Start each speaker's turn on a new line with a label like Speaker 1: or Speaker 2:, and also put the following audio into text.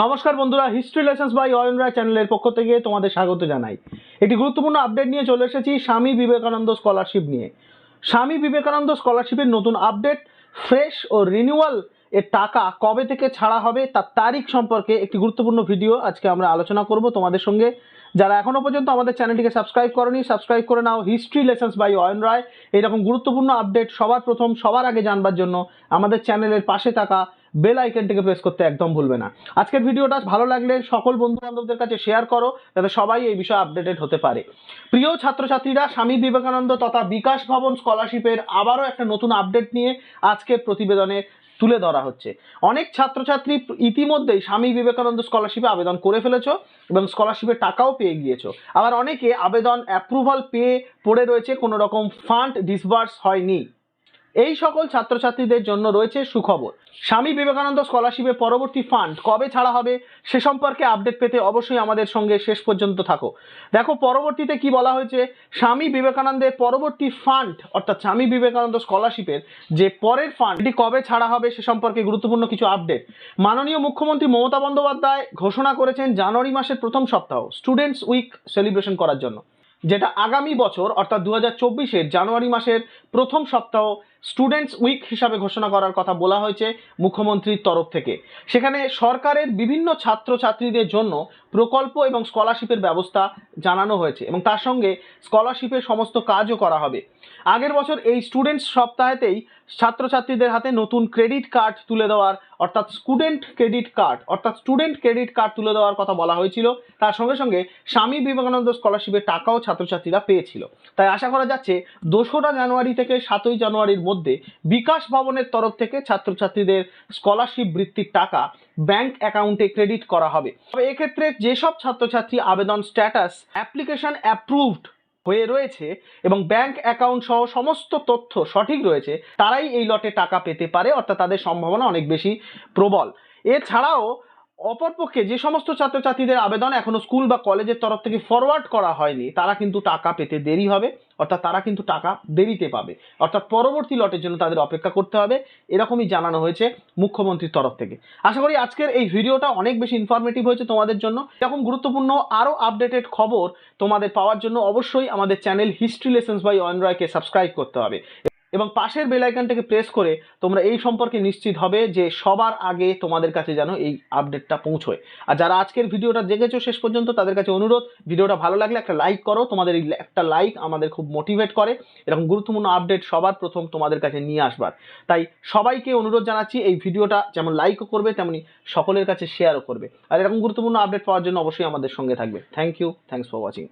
Speaker 1: নমস্কার বন্ধুরা history lessons by Ayan Roy চ্যানেলের পক্ষ থেকে তোমাদের স্বাগত জানাই। একটি গুরুত্বপূর্ণ আপডেট নিয়ে চলে এসেছি স্বামী বিবেকানন্দ স্কলারশিপ নিয়ে। স্বামী বিবেকানন্দ স্কলারশিপের নতুন আপডেট ফ্রেশ ও রিনিউয়াল এর টাকা কবে থেকে ছাড়া হবে তার তারিখ সম্পর্কে একটি গুরুত্বপূর্ণ ভিডিও আজকে আমরা আলোচনা করব তোমাদের সঙ্গে। যারা এখনও পর্যন্ত আমাদের চ্যানেলটিকে সাবস্ক্রাইব করনি সাবস্ক্রাইব করে নাও history lessons by Ayan Roy এরকম গুরুত্বপূর্ণ আপডেট সবার প্রথম, সবার আগে জানবার জন্য আমাদের চ্যানেলের পাশে থাকা বেল আইকনটিকে প্রেস করতে একদম ভুলবে না। আজকের ভিডিওটা ভালো লাগলে সকল বন্ধু বান্ধবদের কাছে শেয়ার করো, যাতে সবাই এই বিষয়ে আপডেটেড হতে পারে। প্রিয় ছাত্রছাত্রীরা, স্বামী বিবেকানন্দ তথা বিকাশ ভবন স্কলারশিপের আবারও একটা নতুন আপডেট নিয়ে আজকের প্রতিবেদনে তুলে ধরা হচ্ছে। অনেক ছাত্রছাত্রী ইতিমধ্যেই স্বামী বিবেকানন্দ স্কলারশিপে আবেদন করে ফেলেছো এবং স্কলারশিপের টাকাও পেয়ে গিয়েছো। আবার অনেকে আবেদন অ্যাপ্রুভাল পেয়ে পড়ে রয়েছে কোনো রকম ফান্ড ডিসবার্স হয়নি। এই সকল ছাত্রছাত্রীদের জন্য রয়েছে সুখবর। স্বামী বিবেকানন্দ স্কলারশিপের পরবর্তী ফান্ড কবে ছাড়া হবে সে সম্পর্কে আপডেট পেতে অবশ্যই আমাদের সঙ্গে শেষ পর্যন্ত থাকো। দেখো, পরবর্তীতে কি বলা হয়েছে? স্বামী বিবেকানন্দের পরবর্তী ফান্ড অর্থাৎ স্বামী বিবেকানন্দ স্কলারশিপের যে পরের ফান্ড এটি কবে ছাড়া হবে সে সম্পর্কে গুরুত্বপূর্ণ কিছু আপডেট মাননীয় মুখ্যমন্ত্রী মমতা বন্দ্যোপাধ্যায় ঘোষণা করেছেন জানুয়ারি মাসের প্রথম সপ্তাহ স্টুডেন্টস উইক সেলিব্রেশন করার জন্য। যেটা আগামী বছর, অর্থাৎ দু হাজার জানুয়ারি মাসের প্রথম সপ্তাহ স্টুডেন্টস উইক হিসাবে ঘোষণা করার কথা বলা হয়েছে মুখ্যমন্ত্রীর তরফ থেকে। সেখানে সরকারের বিভিন্ন ছাত্রছাত্রীদের জন্য প্রকল্প এবং স্কলারশিপের ব্যবস্থা জানানো হয়েছে এবং তার সঙ্গে স্কলারশিপের সমস্ত কাজও করা হবে। আগের বছর এই স্টুডেন্টস সপ্তাহেতেই ছাত্রছাত্রীদের হাতে নতুন ক্রেডিট কার্ড তুলে দেওয়ার, অর্থাৎ স্টুডেন্ট ক্রেডিট কার্ড, অর্থাৎ স্টুডেন্ট ক্রেডিট কার্ড তুলে দেওয়ার কথা বলা হয়েছিল। তার সঙ্গে সঙ্গে স্বামী বিবেকানন্দ স্কলারশিপের টাকাও ছাত্রছাত্রীরা পেয়েছিল। তাই আশা করা যাচ্ছে, দোসরা জানুয়ারি থেকে সাতই জানুয়ারির মধ্যে বিকাশ ভবনের তরফ থেকে ছাত্রছাত্রীদের স্কলারশিপ বৃত্তির টাকা ব্যাংক অ্যাকাউন্টে ক্রেডিট করা হবে। তবে এক্ষেত্রে যেসব ছাত্রছাত্রী আবেদন স্ট্যাটাস অ্যাপ্লিকেশন অ্যাপ্রুভড হয়ে রয়েছে এবং ব্যাংক অ্যাকাউন্ট সহ সমস্ত তথ্য সঠিক রয়েছে, তারাই এই লটে টাকা পেতে পারে, অর্থাৎ তাদের সম্ভাবনা অনেক বেশি প্রবল। এছাড়াও অপরপক্ষে যে সমস্ত ছাত্রছাত্রীদের আবেদন এখনও স্কুল বা কলেজের তরফ থেকে ফরওয়ার্ড করা হয়নি, তারা কিন্তু টাকা পেতে দেরি হবে, অর্থাৎ তারা কিন্তু টাকা দেরিতে পাবে। অর্থাৎ পরবর্তী লটের জন্য তাদের অপেক্ষা করতে হবে, এরকমই জানানো হয়েছে মুখ্যমন্ত্রীর তরফ থেকে। আশা করি আজকের এই ভিডিওটা অনেক বেশি ইনফরমেটিভ হয়েছে তোমাদের জন্য। এরকম গুরুত্বপূর্ণ আরও আপডেটেড খবর তোমাদের পাওয়ার জন্য অবশ্যই আমাদের channel history lessons by Ayan রায়কে সাবস্ক্রাইব করতে হবে। এবং পাশের বেল আইকনটাকে প্রেস করে তোমরা এই সম্পর্কে নিশ্চিত হবে যে সবার আগে তোমাদের কাছে যেন এই আপডেটটা পৌঁছয়। আর যারা আজকের ভিডিওটা দেখেছ শেষ পর্যন্ত, তাদের কাছে অনুরোধ, ভিডিওটা ভালো লাগলে একটা লাইক করো, তোমাদের এই একটা লাইক আমাদের খুব মোটিভেট করে। এরকম গুরুত্বপূর্ণ আপডেট সবার প্রথম তোমাদের কাছে নিয়ে আসবার। তাই সবাইকে অনুরোধ জানাচ্ছি, এই ভিডিওটা যেমন লাইকও করবে, তেমনি সকলের কাছে শেয়ারও করবে। আর এরকম গুরুত্বপূর্ণ আপডেট পাওয়ার জন্য অবশ্যই আমাদের সঙ্গে থাকবে। Thank you thanks for watching